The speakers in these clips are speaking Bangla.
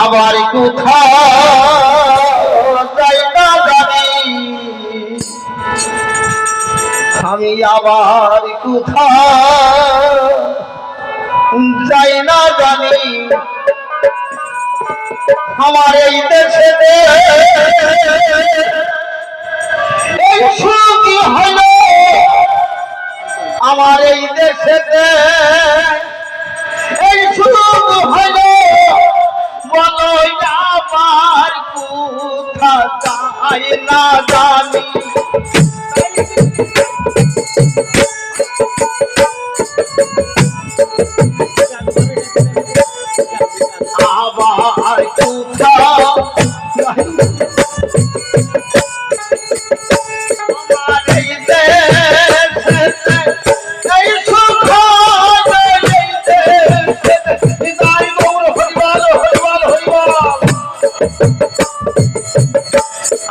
আবার আমি আবার যাই না জানি? আমার এই দেশে এই সুখী হল আমার এই দেশেতে এই সুখ হল বলো আমার কোথা না জানি। আবার কোথা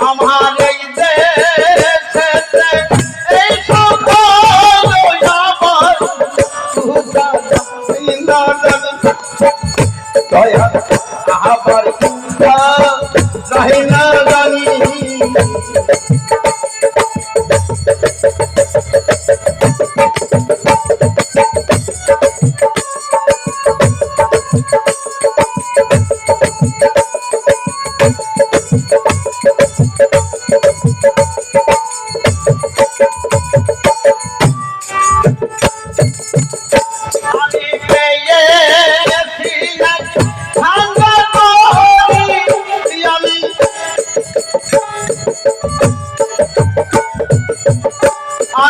আমার এই দেশেতে এই সুখ হল আমার। সুখা না জানি দয়া আবার কুয়া যাই না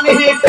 Thank you.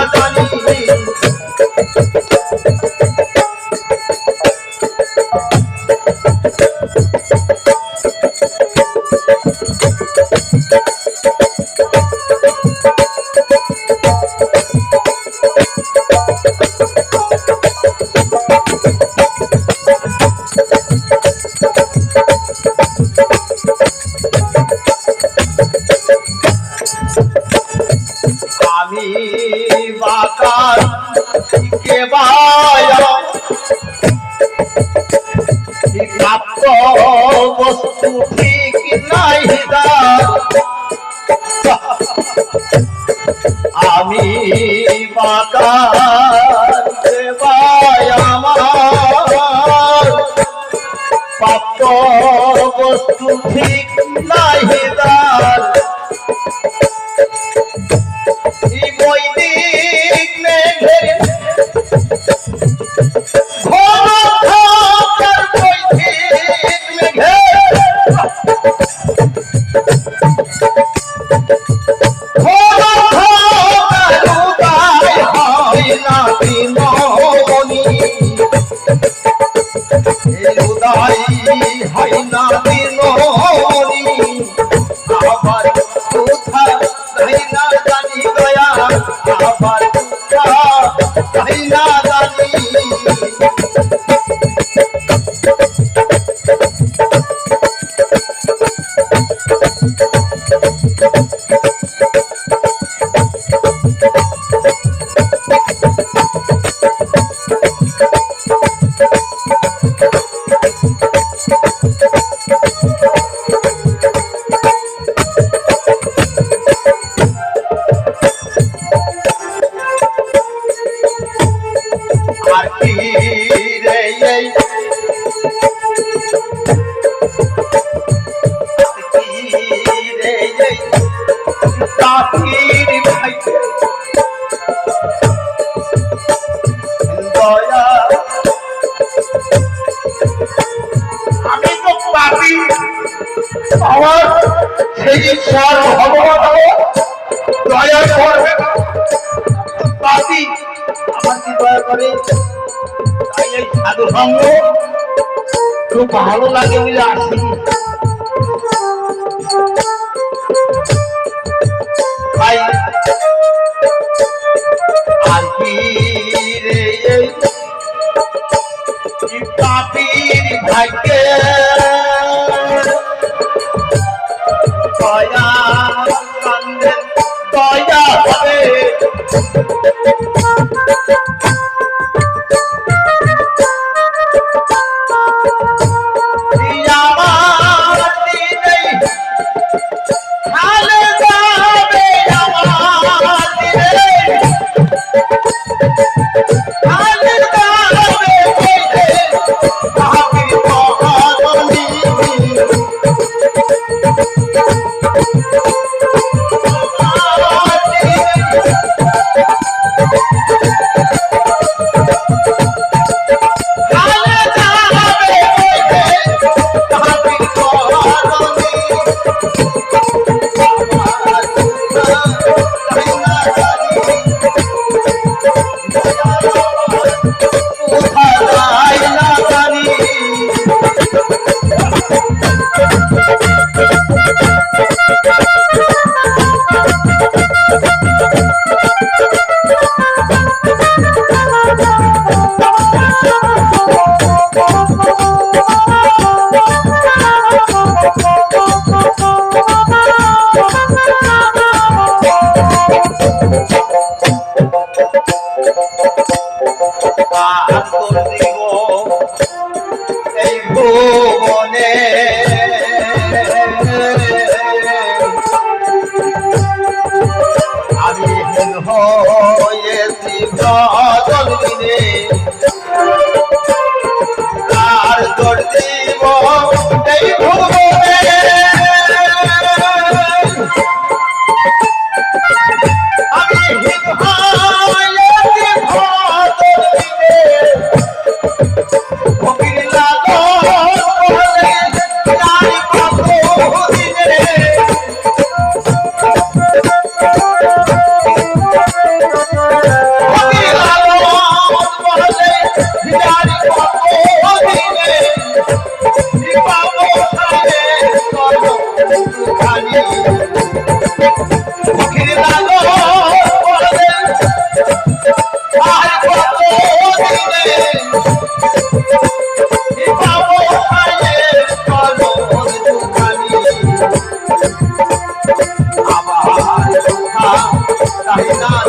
প্রাপ্ত বস্তু ঠিক নাই দা। আমি বায়া আমার প্রাপ্ত বস্তু ঠিক নাই দার high. আমার সেই ঈশ্বর ভগবান দয়া করবে। পাপি। আমার দয়া করে? তাই এই সাধু ভালো লাগে বলে আসি। ভাই আর কি রে পাপির ভাগ্যে দয়া দয়া হবে 打个